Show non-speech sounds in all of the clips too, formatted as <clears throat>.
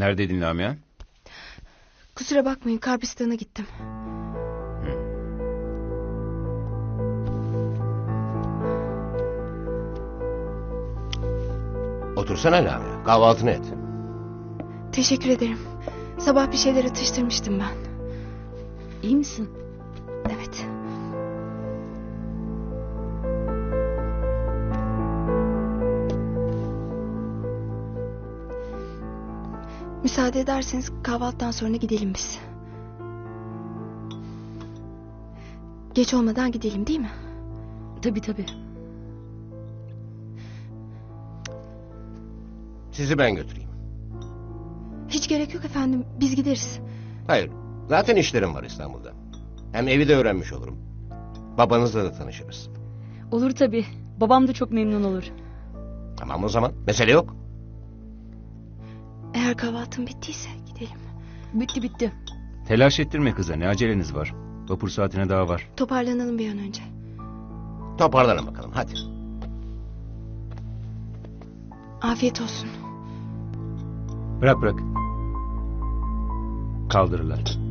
Neredeydin Lamia? Kusura bakmayın Karpistan'a gittim. Otursana Lamia. Kahvaltını et. Teşekkür ederim. Sabah bir şeyler atıştırmıştım ben. İyi misin? Evet. Müsaade ederseniz kahvaltıdan sonra gidelim biz. Geç olmadan gidelim değil mi? Tabii tabii. Sizi ben götüreyim. Hiç gerek yok efendim. Biz gideriz. Hayır. Zaten işlerim var İstanbul'da. Hem evi de öğrenmiş olurum. Babanızla da tanışırız. Olur tabii. Babam da çok memnun olur. Tamam o zaman. Mesele yok. Eğer kahvaltın bittiyse gidelim. Bitti bitti. Telaş ettirme kıza ne aceleniz var. Vapur saatine daha var. Toparlanalım bir an önce. Toparlanın bakalım hadi. Afiyet olsun. Bırak bırak. Kaldırırlar.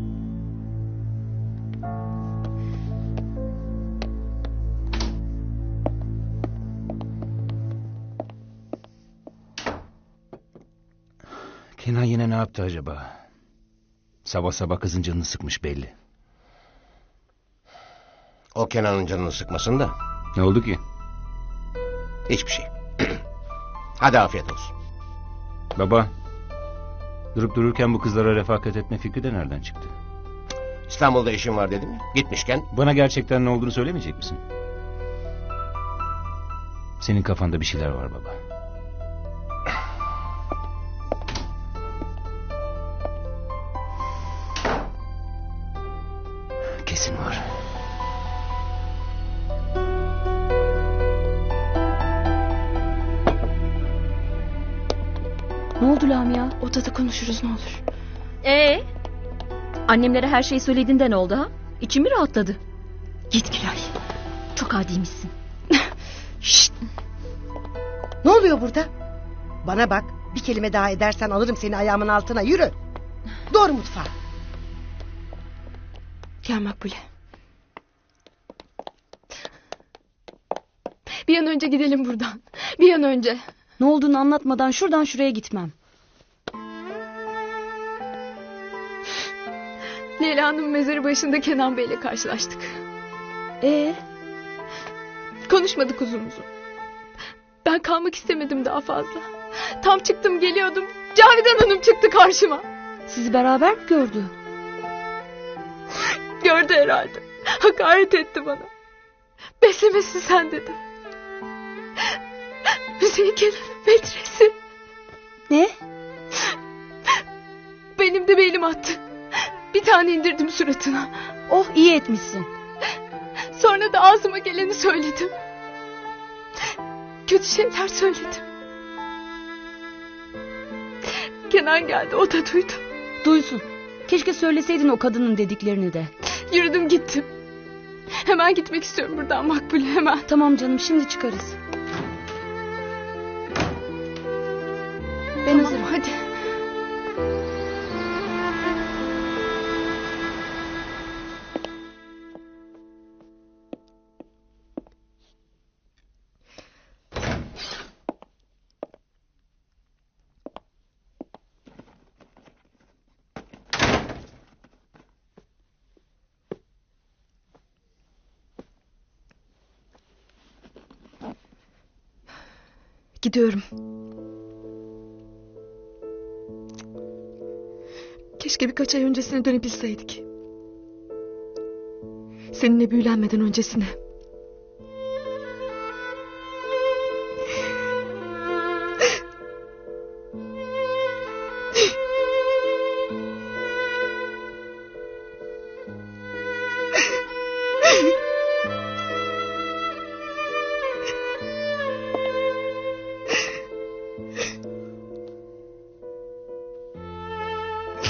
Kenan yine ne yaptı acaba? Sabah sabah kızın canını sıkmış belli. O Kenan'ın canını sıkmasın da. Ne oldu ki? Hiçbir şey. <clears throat> hadi afiyet olsun. Baba, durup dururken bu kızlara refakat etme fikri de nereden çıktı? İstanbul'da işim var dedim ya. Gitmişken Bana gerçekten ne olduğunu söylemeyecek misin? Senin kafanda bir şeyler var baba. Ne oldu Lamia? Odada konuşuruz ne olur. Ee? Annemlere her şeyi söylediğinde ne oldu ha? İçim mi rahatladı? Git Gülay. Çok adiymişsin. <laughs> Şşt. Ne oluyor burada? Bana bak bir kelime daha edersen alırım seni ayağımın altına yürü. Doğru mutfağa. Gel Makbule. Bir an önce gidelim buradan. Bir an önce. Ne olduğunu anlatmadan şuradan şuraya gitmem. Leyla'nın mezarı başında Kenan Bey'le karşılaştık. Ee, Konuşmadık uzun uzun. Ben kalmak istemedim daha fazla. Tam çıktım geliyordum. Cavidan Hanım çıktı karşıma. sizi beraber mi gördü? Gördü herhalde. Hakaret etti bana. Beslemesi sen dedi. Kenan'ın metresi. Ne? Benim de belim attı. Bir tane indirdim suratına. Oh iyi etmişsin. Sonra da ağzıma geleni söyledim. Kötü şeyler söyledim. Kenan geldi o da duydu. Duysun. Keşke söyleseydin o kadının dediklerini de. Yürüdüm gittim. Hemen gitmek istiyorum buradan Makbule hemen. Tamam canım şimdi çıkarız. Ben hazırım. hadi. Gidiyorum. Keşke birkaç ay öncesine dönebilseydik. Seninle büyülenmeden öncesine.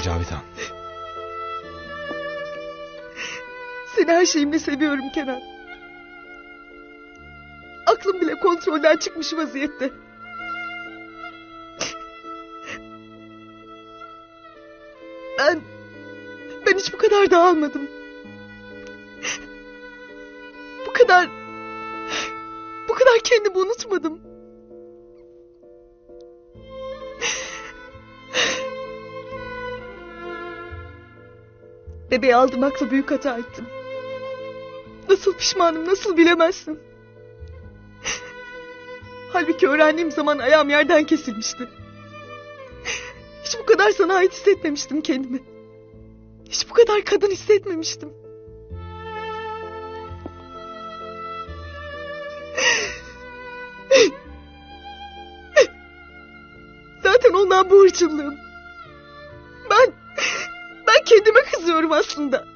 Cavidan. Seni her şeyimle seviyorum Kenan. Aklım bile kontrolden çıkmış vaziyette. Ben... Ben hiç bu kadar dağılmadım. Bu kadar... Bu kadar kendimi unutmadım. Bebeği aldırmakla büyük hata ettim. Nasıl pişmanım nasıl bilemezsin. <laughs> Halbuki öğrendiğim zaman ayağım yerden kesilmişti. Hiç bu kadar sana ait hissetmemiştim kendimi. Hiç bu kadar kadın hissetmemiştim. <laughs> Zaten ondan bu hırçınlığım. Kendime kızıyorum aslında.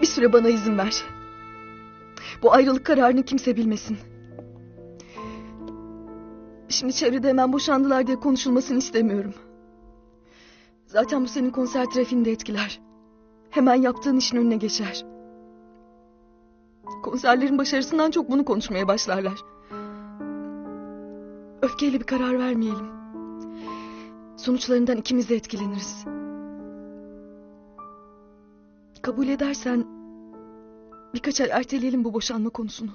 Bir süre bana izin ver. Bu ayrılık kararını kimse bilmesin. Şimdi çevrede hemen boşandılar diye konuşulmasını istemiyorum. Zaten bu senin konser trafiğini de etkiler. Hemen yaptığın işin önüne geçer. Konserlerin başarısından çok bunu konuşmaya başlarlar. Öfkeyle bir karar vermeyelim. Sonuçlarından ikimiz de etkileniriz. Kabul edersen birkaç ay erteleyelim bu boşanma konusunu.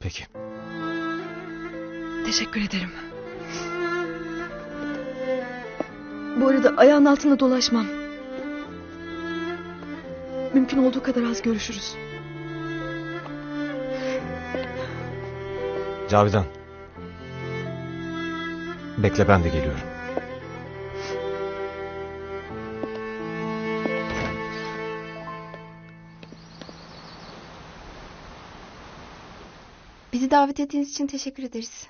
Peki. Teşekkür ederim. Bu arada ayağın altında dolaşmam. Mümkün olduğu kadar az görüşürüz. Cavidan. Bekle ben de geliyorum. Bizi davet ettiğiniz için teşekkür ederiz.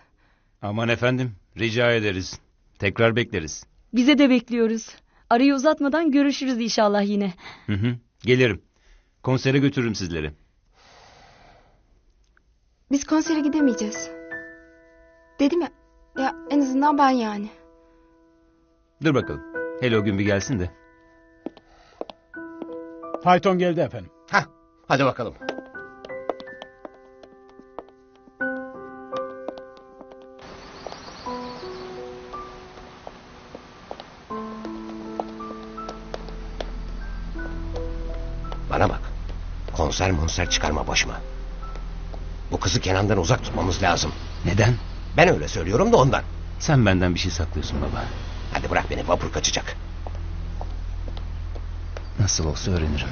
Aman efendim rica ederiz. Tekrar bekleriz. Bize de bekliyoruz. Arayı uzatmadan görüşürüz inşallah yine. Hı hı. Gelirim. Konsere götürürüm sizleri. Biz konsere gidemeyeceğiz. Dedim ya, ya en azından ben yani. Dur bakalım. Hele o gün bir gelsin de. Fayton geldi efendim. Hah, hadi bakalım. Bana bak. Konser monser çıkarma başıma. Bu kızı Kenan'dan uzak tutmamız lazım. Neden? Ben öyle söylüyorum da ondan. Sen benden bir şey saklıyorsun baba. Hadi bırak beni vapur kaçacak. Nasıl olsa öğrenirim.